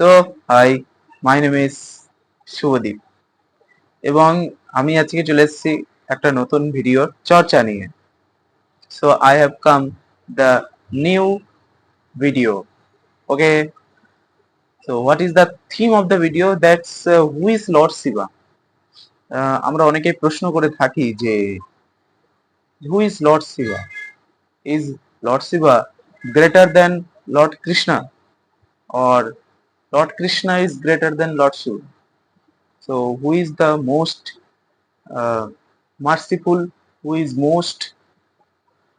So hi my name is Shubhadip এবং আমি আজকে চলে এসেছি একটা নতুন ভিডিও চর্চা নিয়ে। So I have come the new video okay so what is the theme of the video that's who is lord Shiva আমরা অনেকেই প্রশ্ন করে থাকি যে who is lord Shiva is lord Shiva greater than lord Krishna or Lord Krishna is greater than Lord Shiva. So, who is the most uh, merciful? Who is most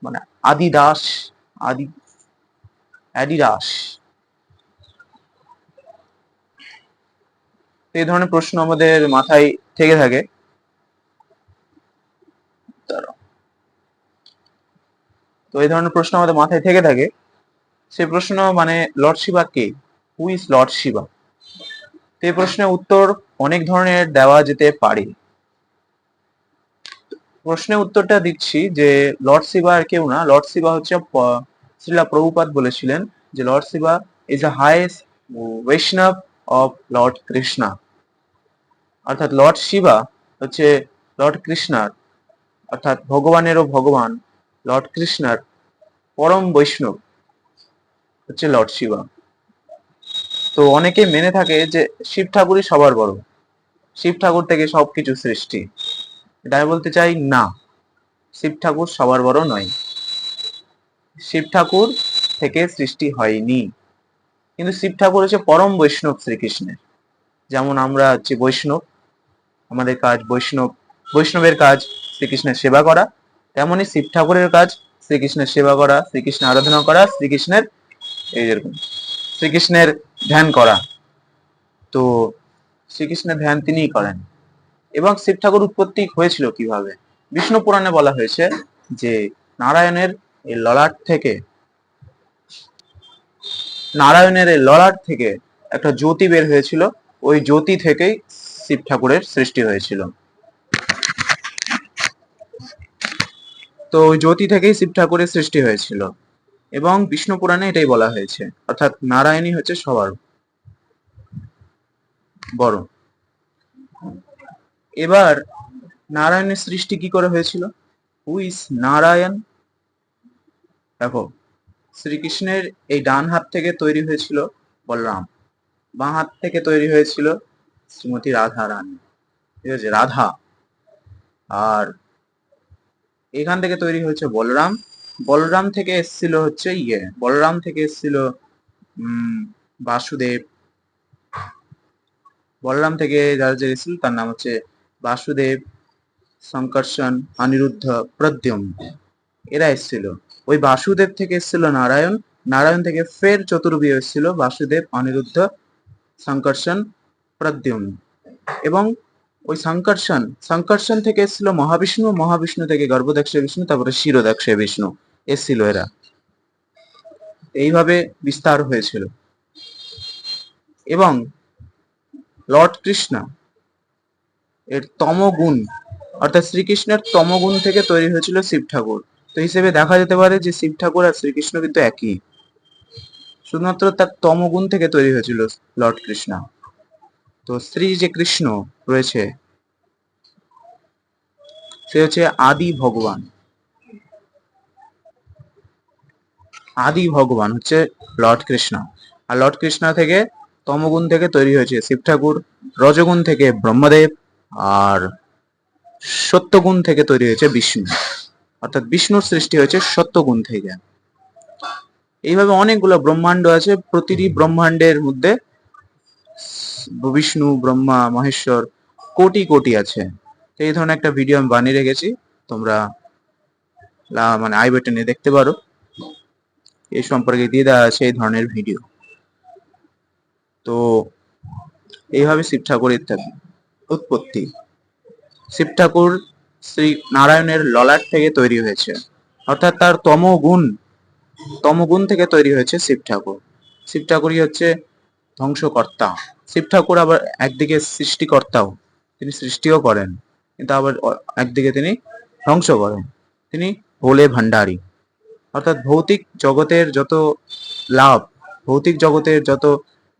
মানে আদি দাস আদি তো এই ধরনের প্রশ্ন আমাদের মাথায় থেকে থাকে তো এই ধরনের প্রশ্ন আমাদের মাথায় থেকে থাকে সেই প্রশ্ন মানে লর্ড শিবা কে হু ইজ লর্ড শিবা এই প্রশ্নের উত্তর অনেক ধরনের দেওয়া যেতে পারে। প্রশ্নের উত্তরটা দিচ্ছি যে লর্ড শিবা আর কেউ না। লর্ড শিবা হচ্ছে শ্রীলা প্রভুপাত বলেছিলেন যে lord Shiva is a highest Vaishnava of lord Krishna অর্থাৎ লর্ড শিবা হচ্ছে লর্ড কৃষ্ণার অর্থাৎ ভগবানেরও ভগবান লর্ড কৃষ্ণার পরম বৈষ্ণব হচ্ছে লর্ড শিবা তো অনেকে মেনে থাকে যে শিব ঠাকুরই সবার বড়। শিব ঠাকুর থেকে সবকিছু সৃষ্টি। এটা আমি বলতে চাই না। শিব ঠাকুর সবার বড় নয়। শিব ঠাকুর থেকে সৃষ্টি হয়নি। কিন্তু শিব ঠাকুর হচ্ছে পরম বৈষ্ণব শ্রীকৃষ্ণের। যেমন আমরা হচ্ছে বৈষ্ণব। আমাদের কাজ বৈষ্ণব, বৈষ্ণবের কাজ শ্রীকৃষ্ণের সেবা করা। তেমনই শিব ঠাকুরের কাজ শ্রীকৃষ্ণের সেবা করা, শ্রীকৃষ্ণের আরাধনা করা, শ্রীকৃষ্ণের এই যেরকম। শ্রীকৃষ্ণের ধ্যান করা। তো শ্রীকৃষ্ণের ধ্যান তিনিই করেন। এবং শিব ঠাকুর উৎপত্তি হয়েছিল কীভাবে? বিষ্ণু পুরাণে বলা হয়েছে যে নারায়ণের এই ললাট থেকে, নারায়ণের এই ললাট থেকে একটা জ্যোতি বের হয়েছিল। ওই জ্যোতি থেকেই শিব ঠাকুরের সৃষ্টি হয়েছিল। তো ওই জ্যোতি থেকেই শিব ঠাকুরের সৃষ্টি হয়েছিল। এবং বিষ্ণু পুরাণে এটাই বলা হয়েছে। অর্থাৎ নারায়ণই হচ্ছে সবার বড়। এবার নারায়ণের সৃষ্টি কি করে হয়েছিল? হু ইজ নারায়ণ দেখো, শ্রীকৃষ্ণের এই ডান হাত থেকে তৈরি হয়েছিল বলরাম। বাঁ হাত থেকে তৈরি হয়েছিল শ্রীমতী রাধা রানী ঠিক আছে, রাধা। আর এখান থেকে তৈরি হয়েছে বলরাম। বলরাম থেকে এসেছিল হচ্ছে ইয়ে বলরাম থেকে এসেছিল, উম, বাসুদেব। বলরাম থেকে যারা যে এসেছিল তার নাম হচ্ছে বাসুদেব সংকর্ষণ অনিরুদ্ধ, প্রদ্যুম। এরা এসেছিল। ওই বাসুদেব থেকে এসেছিল নারায়ণ। নারায়ণ থেকে ফের চতুর্বী এসেছিল বাসুদেব, অনিরুদ্ধ সংকর্ষণ প্রদ্যুম। এবং ওই সংকর্ষণ সংকর্ষণ থেকে এসেছিল মহাবিষ্ণু মহাবিষ্ণু থেকে গর্ভদক্ষ বিষ্ণু, তারপরে শিরোদক্ষ বিষ্ণু। এসেছিল এরা। এইভাবে বিস্তার হয়েছিল। এবং লর্ড কৃষ্ণা এর তমগুণ, অর্থাৎ শ্রীকৃষ্ণের তমগুণ থেকে তৈরি হয়েছিল শিব ঠাকুর। তো হিসেবে দেখা যেতে পারে যে শিব ঠাকুর আর শ্রীকৃষ্ণ কিন্তু একই। শুধুমাত্র তার তমগুণ থেকে তৈরি হয়েছিল লর্ড কৃষ্ণ। তো শ্রী যে কৃষ্ণ রয়েছে, সে হচ্ছে আদি ভগবান। আদি ভগবান হচ্ছে লর্ড কৃষ্ণ। আর লর্ড কৃষ্ণ থেকে তমগুণ থেকে তৈরি হয়েছে শিব ঠাকুর, রজগুণ থেকে ব্রহ্মদেব, আর সত্যগুণ থেকে তৈরি হয়েছে বিষ্ণু। অর্থাৎ বিষ্ণুর সৃষ্টি হয়েছে সত্যগুণ থেকে। এইভাবে অনেকগুলো ব্রহ্মাণ্ড আছে, প্রতিটি ব্রহ্মাণ্ডের মধ্যে বিষ্ণু, ব্রহ্মা, মহেশ্বর কোটি কোটি আছে। এই ধরনের একটা ভিডিও আমি বানিয়ে রেখেছি, তোমরা মানে আই বাটনে দেখতে পারো। এই সম্পর্কে দিয়ে দেওয়া আছে এই ধরনের ভিডিও তো, এইভাবে শিব ঠাকুরের থাক- উৎপত্তি। শিব ঠাকুর শ্রী নারায়ণের ললাট থেকে তৈরি হয়েছে। অর্থাৎ তার তমগুণ তমগুণ থেকে তৈরি হয়েছে শিব ঠাকুর। শিব ঠাকুরই হচ্ছে ধ্বংসকর্তা। শিব ঠাকুর আবার একদিকে সৃষ্টিকর্তাও। তিনি সৃষ্টিও করেন। কিন্তু আবার একদিকে তিনি ধ্বংস করেন। তিনি ভোলে ভান্ডারী অর্থাৎ ভৌতিক জগতের যত লাভ, ভৌতিক জগতের যত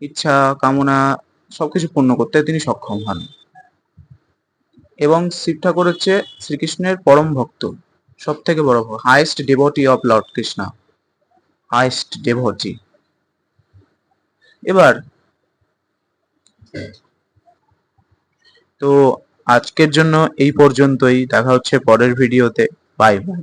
ইচ্ছা, কামনা সবকিছু পূর্ণ করতে তিনি সক্ষম হন। এবং শিব ঠাকুর হচ্ছে শ্রীকৃষ্ণের পরম ভক্ত সব থেকে বড় highest devotee of lord Krishna highest devotee এবার, তো আজকের জন্য এই পর্যন্তই, দেখা হচ্ছে পরের ভিডিওতে বাই বাই